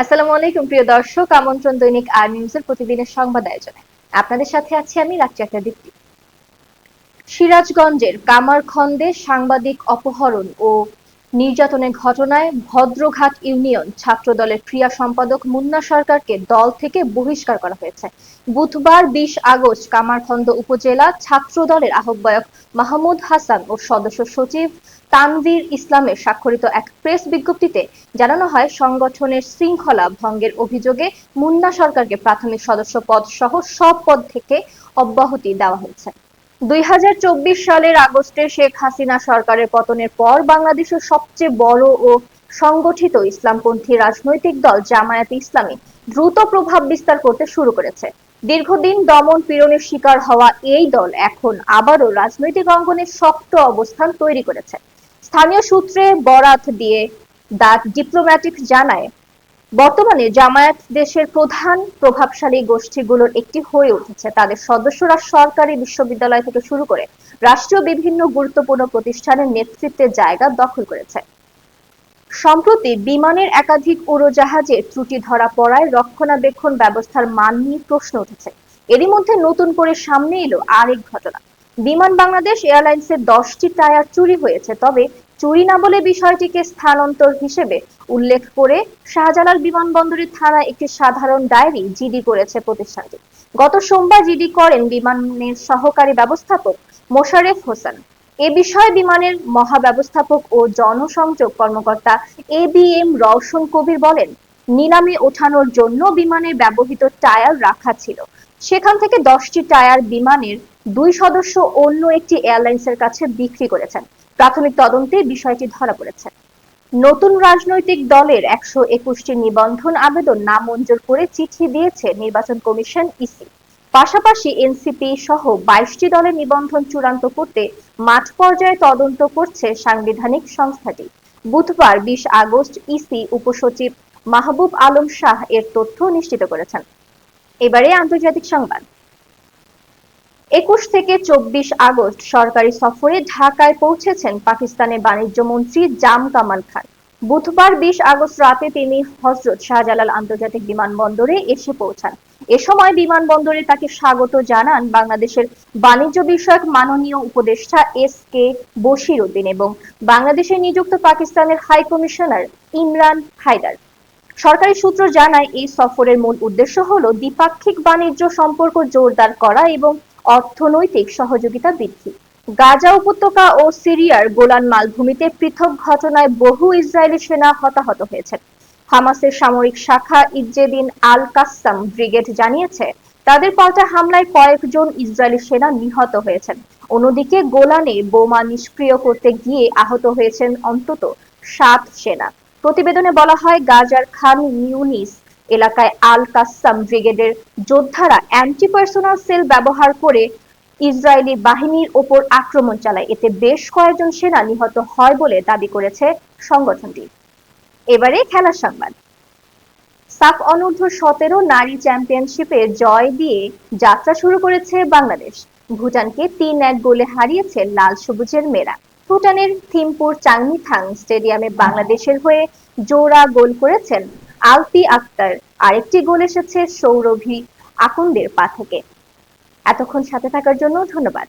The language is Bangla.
আসসালামু আলাইকুম, প্রিয় দর্শক। আমন্ত্রণ দৈনিক আর নিউজের প্রতিদিনের সংবাদ আয়োজনে। আপনাদের সাথে আছি আমি রাকিয়াতা দীপ্তি। সিরাজগঞ্জের কামারখন্দে সাংবাদিক অপহরণ ও নির্যাতনের ঘটনায় ভদ্রঘাট ইউনিয়ন ছাত্র দলের ক্রিয়া সম্পাদক মুন্না সরকারকে দল থেকে বহিষ্কার করা হয়েছে। বুধবার বিশ আগস্ট কামারখন্দ উপজেলা ছাত্র দলের আহ্বায়ক মাহমুদ হাসান ও সদস্য সচিব তানভীর ইসলামের স্বাক্ষরিত এক প্রেস বিজ্ঞপ্তিতে জানানো হয়, সংগঠনের শৃঙ্খলা ভঙ্গের অভিযোগে মুন্না সরকারকে প্রাথমিক সদস্য পদ সহ সব পদ থেকে অব্যাহতি দেওয়া হয়েছে। দুই সালের আগস্টে শেখ হাসিনা সরকারের পতনের পর বাংলাদেশের সবচেয়ে বড় ও সংগঠিত ইসলামপন্থী রাজনৈতিক দল জামায়াতে ইসলামী দ্রুত প্রভাব বিস্তার করতে শুরু করেছে। দীর্ঘদিন দমন পীড়নের শিকার হওয়া এই দল এখন আবারও রাজনৈতিক অঙ্গনে শক্ত অবস্থান তৈরি করেছে। স্থানীয় সূত্রে বরাত দিয়ে দা ডিপ্লোম্যাটিক জানায়, বর্তমানে জামায়াত দেশের প্রধান প্রভাবশালী গোষ্ঠীগুলোর একটি হয়ে উঠেছে। তাদের সদস্যরা সরকারি বিশ্ববিদ্যালয় থেকে শুরু করে রাষ্ট্রীয় বিভিন্ন গুরুত্বপূর্ণ প্রতিষ্ঠানের নেতৃত্বে জায়গা দখল করেছে। সম্প্রতি বিমানের একাধিক উড়োজাহাজে ত্রুটি ধরা পড়ায় রক্ষণাবেক্ষণ ব্যবস্থার মান নিয়ে প্রশ্ন উঠেছে। এরই মধ্যে নতুন করে সামনে এলো আরেক ঘটনা। বিমান বাংলাদেশ এয়ারলাইন্সের দশটি টায়ার চুরি হয়েছে, তবে চুরি না বলে বিষয়টিকে স্থানান্তর হিসেবে উল্লেখ করে শাহজালাল বিমানবন্দরের থানায় একটি সাধারণ ডায়েরি জিডি করেছে প্রতিষ্ঠানটি। গত সোমবার জিডি করেন বিমানের সহকারী ব্যবস্থাপক মোশারেফ হোসেন। এ বিষয়ে বিমানের মহাব্যবস্থাপক ও জনসংযোগ কর্মকর্তা A B M Roushan Kabir বলেন নিলামে ওঠানোর জন্য বিমানের ব্যবহৃত টায়ার রাখা ছিল। সেখান থেকে দশটি টায়ার বিমানের দুই সদস্য অন্য একটি এয়ারলাইন্সের কাছে বিক্রি করেছেন। প্রাথমিক তদন্তে বিষয়টি ধরা পড়েছে। নতুন রাজনৈতিক দলের একশো একুশটি নিবন্ধন আবেদন নামঞ্জুর করে চিঠি দিয়েছে নির্বাচন কমিশন ইসি। পাশাপাশি এনসিপি সহ বাইশটি দলের নিবন্ধন চূড়ান্ত করতে মাঠ পর্যায়ে তদন্ত করছে সাংবিধানিক সংস্থাটি। বুধবার বিশ আগস্ট ইসি উপসচিব মাহবুব আলম শাহ এর তথ্য নিশ্চিত করেছেন। এবারে আন্তর্জাতিক সংবাদ। একুশ থেকে চব্বিশ আগস্ট সরকারি সফরে ঢাকায় পৌঁছেছেন পাকিস্তানের বাণিজ্য মন্ত্রী জাম কামাল খান। বুধবার বিশ আগস্ট রাতে তিনি হজরত শাহজালাল আন্তর্জাতিক বিমানবন্দরে এসে পৌঁছান। এ সময় বিমানবন্দরে তাকে স্বাগত জানান বাংলাদেশের বাণিজ্য বিষয়ক মাননীয় উপদেষ্টা এস কে বশির উদ্দিন এবং বাংলাদেশে নিযুক্ত পাকিস্তানের হাই কমিশনার ইমরান হায়দার। সরকারি সূত্র জানায়, এই সফরের মূল উদ্দেশ্য হলো দ্বিপাক্ষিক বাণিজ্য সম্পর্ক জোরদার করা এবং অর্থনৈতিক সহযোগিতা বৃদ্ধি। গাজা উপত্যকা ও সিরিয়ার গোলান মালভূমিতে পৃথক ঘটনায় বহু ইসরায়েলি সেনা হতাহত হয়েছে হামাসের সামরিক শাখা ইজ্জেদিন আল কাসাম ব্রিগেড জানিয়েছে, তাদের পাল্টা হামলায় কয়েকজন ইসরায়েলি সেনা নিহত হয়েছেন। অন্যদিকে গোলানে বোমা নিষ্ক্রিয় করতে গিয়ে আহত হয়েছেন অন্তত সাত সেনা। প্রতিবেদনে বলা হয়, গাজার খান ইউনিস এলাকায় আল কাসাম ব্রিগেডের যোদ্ধারা অ্যান্টি পার্সোনাল সেল ব্যবহার করে ইসরায়েলি বাহিনীর ওপর আক্রমণ চালায়। এতে বেশ কয়েকজন সেনা নিহত হয় বলে দাবি করেছে সংগঠনটি। এবারে খেলার সংবাদ। সাফ অনূর্ধ্ব সতেরো নারী চ্যাম্পিয়নশিপে জয় দিয়ে যাত্রা শুরু করেছে বাংলাদেশ। ভুটানকে তিন এক গোলে হারিয়েছে লাল সবুজের মেয়েরা। ভুটানের থিমপুর চাংমিথাং স্টেডিয়ামে বাংলাদেশের হয়ে জোড়া গোল করেছেন আলতি আক্তার। আরেকটি গোল এসেছে সৌরভী আকুন্দের পা থেকে। এতক্ষণ সাথে থাকার জন্য ধন্যবাদ।